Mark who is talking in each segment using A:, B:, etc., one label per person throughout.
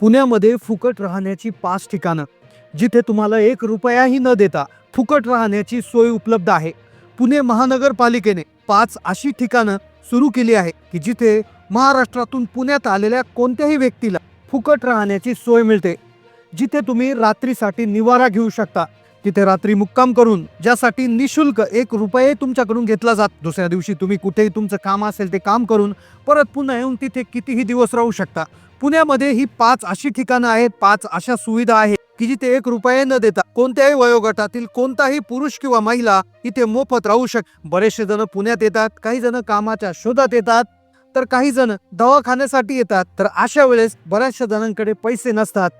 A: पुण्यामध्ये फुकट राहण्याची पाच ठिकाणं जिथे तुम्हाला एक रुपयाही न देता फुकट राहण्याची सोय उपलब्ध आहे. पुणे महानगरपालिकेने पाच अशी ठिकाणं सुरू केली आहे की जिथे महाराष्ट्रातून पुण्यात आलेल्या कोणत्याही व्यक्तीला फुकट राहण्याची सोय मिळते जिथे तुम्ही रात्रीसाठी निवारा घेऊ शकता. तिथे रात्री मुक्काम करून ज्यासाठी निशुल्क एक रुपये तुमच्याकडून घेतला जात. दुसऱ्या दिवशी तुम्ही कुठेही तुमचं काम असेल ते काम करून परत पुन्हा येऊन तिथे कितीही दिवस राहू शकता. पुण्यामध्ये ही पाच अशी ठिकाणं आहेत पाच अशा सुविधा आहेत की जिथे एक रुपये न देता कोणत्याही वयोगटातील कोणताही पुरुष किंवा महिला इथे मोफत राहू शक बरेचसे जण पुण्यात येतात काही जण कामाच्या शोधात येतात तर काही जण दवाखान्यासाठी येतात तर अशा वेळेस बऱ्याचशा जणांकडे पैसे नसतात.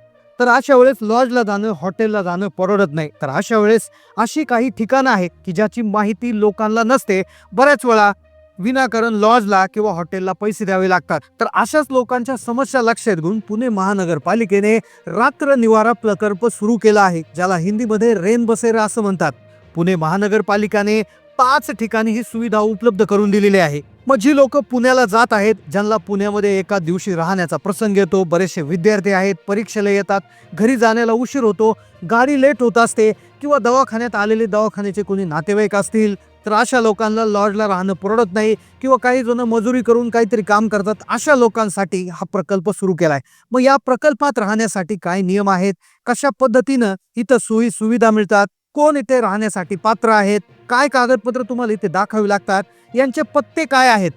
A: तर अशा वेळेस लॉजला जाणं हॉटेलला जाणं परवडत नाही. तर अशा वेळेस अशी काही ठिकाणं आहेत की ज्याची माहिती लोकांना नसते. बऱ्याच वेळा विनाकारण लॉजला किंवा हॉटेलला पैसे द्यावे लागतात. तर अशाच लोकांच्या समस्या लक्षात घेऊन पुणे महानगरपालिकेने रात्र निवारा प्रकल्प सुरू केला आहे ज्याला हिंदीमध्ये रेन बसेरा असं म्हणतात. पुणे महानगरपालिकाने पाच ठिकाणी ही सुविधा उपलब्ध करून दिलेली आहे. मग जी लोक पुण्याला जात आहेत ज्यांना पुण्यामध्ये एका दिवशी राहण्याचा प्रसंग येतो. बरेचसे विद्यार्थी आहेत परीक्षेला येतात घरी जाण्याला उशीर होतो गाडी लेट होत असते किंवा दवाखान्यात आलेले दवाखान्याचे कोणी नातेवाईक असतील तर अशा लोकांना लॉजला राहणं परवडत नाही किंवा काही जण मजुरी करून काहीतरी काम करतात अशा लोकांसाठी हा प्रकल्प सुरू केला आहे मग या प्रकल्पात राहण्यासाठी काय नियम आहेत? कशा पद्धतीनं इथं सोयी सुविधा मिळतात? कोण इथे राहण्यासाठी पात्र आहेत? काय कागदपत्र तुम्हाला इथे दाखवावी लागतात? यांचे पत्ते काय आहेत?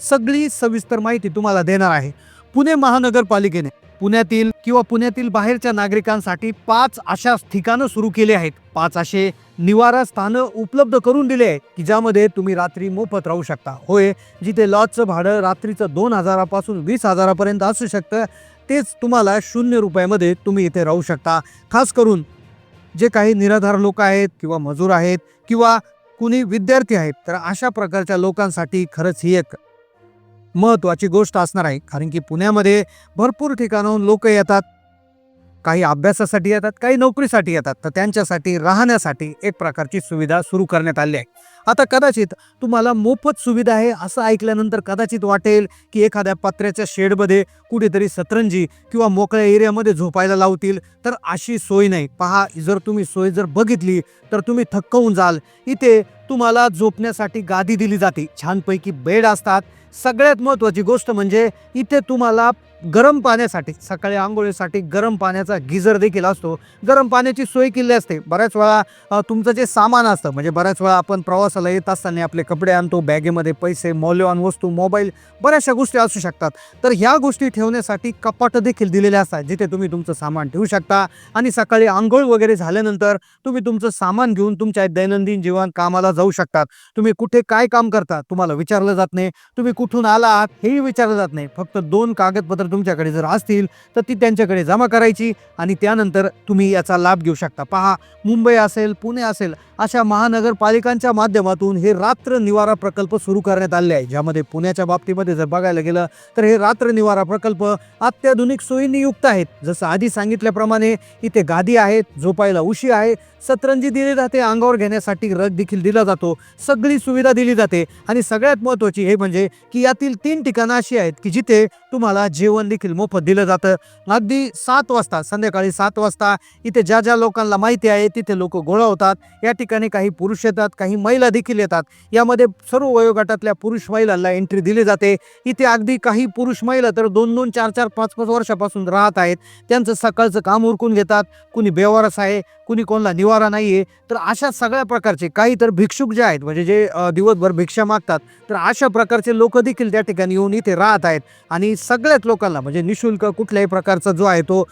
A: सगळी सविस्तर माहिती तुम्हाला देणार आहे. पुणे महानगरपालिकेने पुण्यातील किंवा पुण्यातील बाहेरच्या नागरिकांसाठी पाच अशा ठिकाणं सुरू केली आहेत. पाच असे निवारा स्थानं उपलब्ध करून दिले आहे की ज्यामध्ये तुम्ही रात्री मोफत राहू शकता. होय जिथे लॉजचं भाडं रात्रीचं दोन हजारापासून वीस हजारापर्यंत असू शकतं तेच तुम्हाला शून्य रुपयामध्ये तुम्ही इथे राहू शकता. खास करून जे काही निराधार लोक आहेत किंवा मजूर आहेत किंवा कुणी विद्यार्थी आहेत तर अशा प्रकारच्या लोकांसाठी खरंच ही एक महत्त्वाची गोष्ट असणार आहे. कारण की पुण्यामध्ये भरपूर ठिकाणाहून लोक येतात. काही अभ्यासासाठी येतात काही नोकरीसाठी येतात. तर त्यांच्यासाठी राहण्यासाठी एक प्रकारची सुविधा सुरू करण्यात आली आहे. आता कदाचित तुम्हाला मोफत सुविधा आहे असं ऐकल्यानंतर कदाचित वाटेल की एखाद्या पत्र्याच्या शेडमध्ये कुठेतरी सतरंजी किंवा मोकळ्या एरियामध्ये झोपायला लावतील. तर अशी सोय नाही. पहा जर तुम्ही सोय जर बघितली तर तुम्ही थक्क होऊन जाल. इथे तुम्हाला झोपण्यासाठी गादी दिली जाते. छानपैकी बेड असतात. सगळ्यात महत्त्वाची गोष्ट म्हणजे इथे तुम्हाला गरम पाण्यासाठी सकाळी आंघोळीसाठी गरम पाण्याचा गिझर देखील असतो. गरम पाण्याची सोय केली असते. बऱ्याच वेळा तुमचं जे सामान असतं म्हणजे बऱ्याच वेळा आपण प्रवासाला येत असताना आपले कपडे आणतो बॅगेमध्ये पैसे मौल्यवान वस्तू मोबाईल बऱ्याचशा गोष्टी असू शकतात. तर ह्या गोष्टी ठेवण्यासाठी कपाटं देखील दिलेले असतात जिथे तुम्ही तुमचं सामान ठेवू शकता. आणि सकाळी आंघोळ वगैरे झाल्यानंतर तुम्ही तुमचं सामान घेऊन तुमच्या दैनंदिन जीवन कामाला जाऊ शकतात. तुम्ही कुठे काय काम करता तुम्हाला विचारलं जात नाही. तुम्ही कुठून आला आहात हेही विचारलं जात नाही. फक्त दोन कागदपत्र तुमच्याकडे जर असतील तर ती त्यांच्याकडे जमा करायची आणि त्यानंतर तुम्ही याचा लाभ घेऊ शकता. पहा मुंबई असेल पुणे असेल अशा महानगरपालिकांच्या माध्यमातून हे रात्र निवारा प्रकल्प सुरू करण्यात आले आहे. ज्यामध्ये पुण्याच्या बाबतीमध्ये जर बघायला गेलं तर हे रात्र निवारा प्रकल्प अत्याधुनिक सोयींनी युक्त आहेत. जसं आधी सांगितल्याप्रमाणे इथे गादी आहेत झोपायला उशी आहे सतरंजी दिली जाते अंगावर घेण्यासाठी रग देखील दिला जातो सगळी सुविधा दिली जाते आणि सगळ्यात महत्त्वाची हे म्हणजे की यातील तीन ठिकाणं अशी आहेत की जिथे तुम्हाला जेवण देखील मोफत दिलं जातं. अगदी सात वाजता संध्याकाळी सात वाजता इथे ज्या ज्या लोकांना माहिती आहे तिथे लोक गोळा होतात. या ठिकाणी काही पुरुष येतात काही महिला देखील येतात. यामध्ये सर्व वयोगटातल्या पुरुष महिलांना एंट्री दिली जाते. इथे अगदी काही पुरुष महिला तर दोन दोन चार चार पाच पाच वर्षापासून राहत आहेत. त्यांचं सकाळचं काम उरकून घेतात. कुणी बेवारस आहे कुणी कोणाला निवारा नाही आहे तर अशा सगळ्या प्रकारचे काही तर भिक्षुक जे आहेत म्हणजे जे दिवसभर भिक्षा मागतात तर अशा प्रकारचे लोक देखील त्या ठिकाणी येऊन इथे राहत आहेत. आणि सगळ्याच लोकांना म्हणजे निशुल्क कुठल्याही प्रकारचा जो आहे तो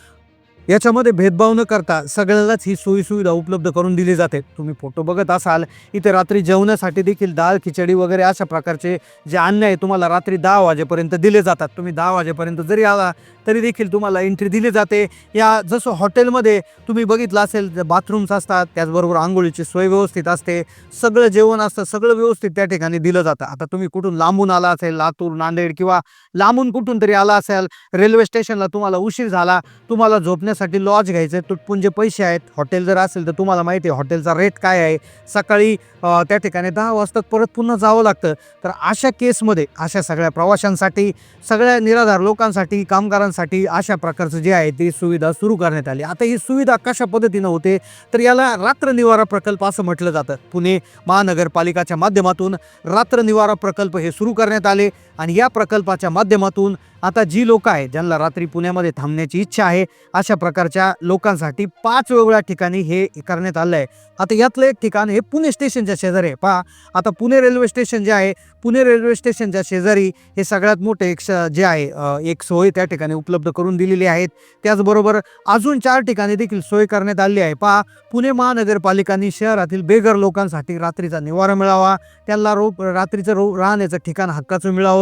A: याच्यामध्ये भेदभाव न करता सगळ्यांनाच ही सोयीसुविधा उपलब्ध करून दिली जाते. तुम्ही फोटो बघत असाल इथे रात्री जेवणासाठी देखील डाळ खिचडी वगैरे अशा प्रकारचे जे अन्न आहे तुम्हाला रात्री दहा वाजेपर्यंत दिले जातात. तुम्ही दहा वाजेपर्यंत जरी आला तरी देखील तुम्हाला एंट्री दिली जाते. या जसं हॉटेलमध्ये तुम्ही बघितलं असेल बाथरूम्स असतात त्याचबरोबर आंघोळीची सोय व्यवस्थित असते. सगळं जेवण असतं सगळं व्यवस्थित त्या ठिकाणी दिलं जातं. आता तुम्ही कुठून लांबून आला असेल लातूर नांदेड किंवा लांबून कुठून तरी आला असेल रेल्वे स्टेशनला तुम्हाला उशीर झाला तुम्हाला झोपण्या राहण्यासाठी लॉज घ्यायचं आहे तुटपून जे पैसे आहेत. हॉटेल जर असेल तर तुम्हाला माहिती आहे हॉटेलचा रेट काय आहे? सकाळी त्या ठिकाणी दहा वाजता परत पुन्हा जावं लागतं. तर अशा केसमध्ये अशा सगळ्या प्रवाशांसाठी सगळ्या निराधार लोकांसाठी कामगारांसाठी अशा प्रकारचं जे आहे ती सुविधा सुरू करण्यात आली. आता ही सुविधा कशा पद्धतीनं होते? तर याला रात्र निवारा प्रकल्प असं म्हटलं जातं. पुणे महानगरपालिकाच्या माध्यमातून रात्र निवारा प्रकल्प हे सुरू करण्यात आले. आणि या प्रकल्पाच्या माध्यमातून आता जी लोक आहेत ज्यांना रात्री पुण्यामध्ये थांबण्याची इच्छा आहे अशा प्रकारच्या लोकांसाठी पाच वेगवेगळ्या ठिकाणी हे करण्यात आलं आहे. आता यातलं एक ठिकाण हे पुणे स्टेशनच्या शेजारी आहे. पहा आता पुणे रेल्वे स्टेशन जे आहे पुणे रेल्वे स्टेशनच्या शेजारी हे सगळ्यात मोठे एक जे आहे एक सोय त्या ठिकाणी उपलब्ध करून दिलेली आहेत. त्याचबरोबर अजून चार ठिकाणी देखील सोय करण्यात आली आहे. पहा पुणे महानगरपालिकांनी शहरातील बेघर लोकांसाठी रात्रीचा निवारा मिळावा त्यांना रो रात्रीचं रो राहण्याचं ठिकाण हक्काचं मिळावं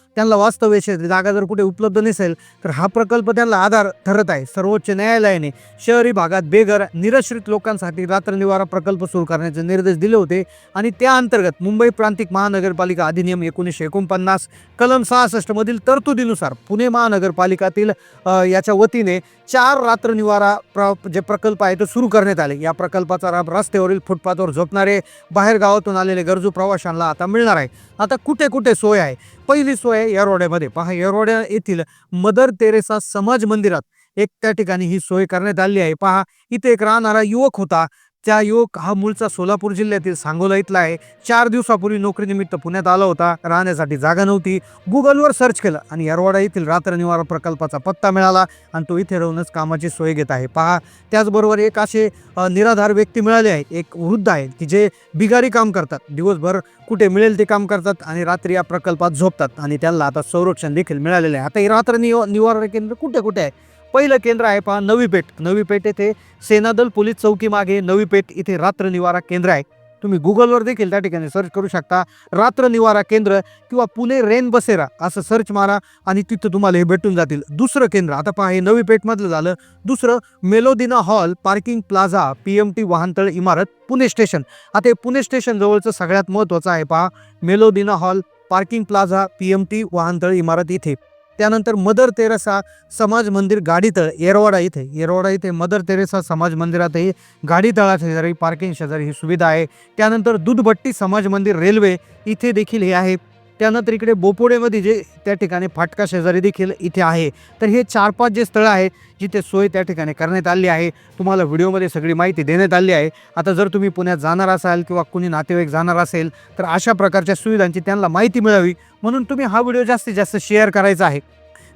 A: त्यांना वास्तव्याची जागा जर कुठे उपलब्ध नसेल तर हा प्रकल्प त्यांना आधार ठरत आहे. सर्वोच्च न्यायालयाने शहरी भागात बेघर निरश्रित लोकांसाठी रात्र निवारा प्रकल्प सुरू करण्याचे निर्देश दिले होते आणि त्या अंतर्गत मुंबई प्रांतिक महानगरपालिका अधिनियम एकोणीसशे एकोणपन्नास कलम सहासष्टमधील तरतुदीनुसार पुणे महानगरपालिकातील याच्या वतीने चार रात्र निवारा प्र जे प्रकल्प आहे ते सुरू करण्यात आले. या प्रकल्पाचा लाभ रस्त्यावरील फुटपाथवर झोपणारे बाहेर गावातून आलेले गरजू प्रवाशांना आता मिळणार आहे. आता कुठे कुठे सोय आहे? पहिली सोय आहे येरवड्यामध्ये पहा येरवड्या येथील मदर तेरेसा समाज मंदिरात एक त्या ठिकाणी ही सोय करण्यात आली आहे. पहा इथे एक राहणारा युवक होता. त्या युवक हा मूळचा सोलापूर जिल्ह्यातील सांगोला इथला आहे. चार दिवसापूर्वी नोकरीनिमित्त पुण्यात आला होता. राहण्यासाठी जागा नव्हती. गुगलवर सर्च केलं आणि यरवाडा येथील रात्र निवारा प्रकल्पाचा पत्ता मिळाला आणि तो इथे राहूनच कामाची सोय घेत आहे. पहा त्याचबरोबर एक असे निराधार व्यक्ती मिळाले आहेत एक वृद्ध आहे की जे बिगारी काम करतात. दिवसभर कुठे मिळेल ते काम करतात आणि रात्री या प्रकल्पात झोपतात आणि त्यांना आता संरक्षण देखील मिळालेलं आहे. आता हे रात्र निव केंद्र कुठे कुठे आहे? पहिलं केंद्र आहे पहा नवी पेठ नवी पेठ येथे सेनादल पोलीस चौकी मागे नवी पेठ इथे रात्र निवारा केंद्र आहे. तुम्ही गुगलवर देखील त्या ठिकाणी सर्च करू शकता. रात्र निवारा केंद्र किंवा पुणे रेन बसेरा असं सर्च मारा आणि तिथं तुम्हाला हे भेटून जातील. दुसरं केंद्र आता पहा हे नवी पेठमधलं झालं. दुसरं मेलोदिना hall parking plaza P M T वाहनतळ इमारत पुणे स्टेशन. आता हे पुणे स्टेशन जवळचं सगळ्यात महत्त्वाचं आहे पहा. मेलोदिना hall parking plaza P M T वाहनतळ इमारत इथे. त्यानंतर मदर तेरेसा समाज मंदिर गाडीतळ येरवाडा इथे. येरवाडा इथे मदर तेरेसा समाज मंदिरातही गाडीतळा शेजारी पार्किंग शेजारी ही सुविधा आहे. त्यानंतर दूधभट्टी समाज मंदिर रेल्वे इथे देखील हे आहे. त्यानंतर इकडे बोपोडेमध्ये जे त्या ठिकाणी फाटका शेजारी देखील इथे आहे. तर हे चार पाच जे स्थळं आहेत जिथे सोय त्या ठिकाणी करण्यात आली आहे. तुम्हाला व्हिडिओमध्ये सगळी माहिती देण्यात आली आहे. आता जर तुम्ही पुण्यात जाणार असाल किंवा कुणी नातेवाईक जाणार असेल तर अशा प्रकारच्या सुविधांची त्यांना माहिती मिळावी. म्हणून तुम्ही हा व्हिडिओ जास्तीत जास्त शेअर करायचा आहे.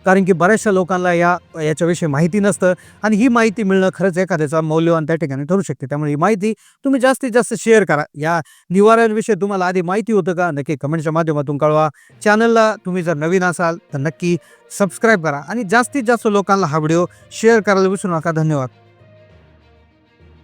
A: कारण की बऱ्याचशा लोकांना या याच्याविषयी माहिती नसतं आणि ही माहिती मिळणं खरंच एखाद्याचा मौल्यवान त्या ठिकाणी ठरू शकते. त्यामुळे ही माहिती तुम्ही जास्तीत जास्त शेअर करा. या निवाऱ्यांविषयी तुम्हाला आधी माहिती होतं का? नक्की कमेंटच्या माध्यमातून कळवा. चॅनलला तुम्ही जर नवीन असाल तर नक्की सबस्क्राईब करा आणि जास्तीत जास्त लोकांना हा व्हिडिओ शेअर करायला विसरू नका. धन्यवाद.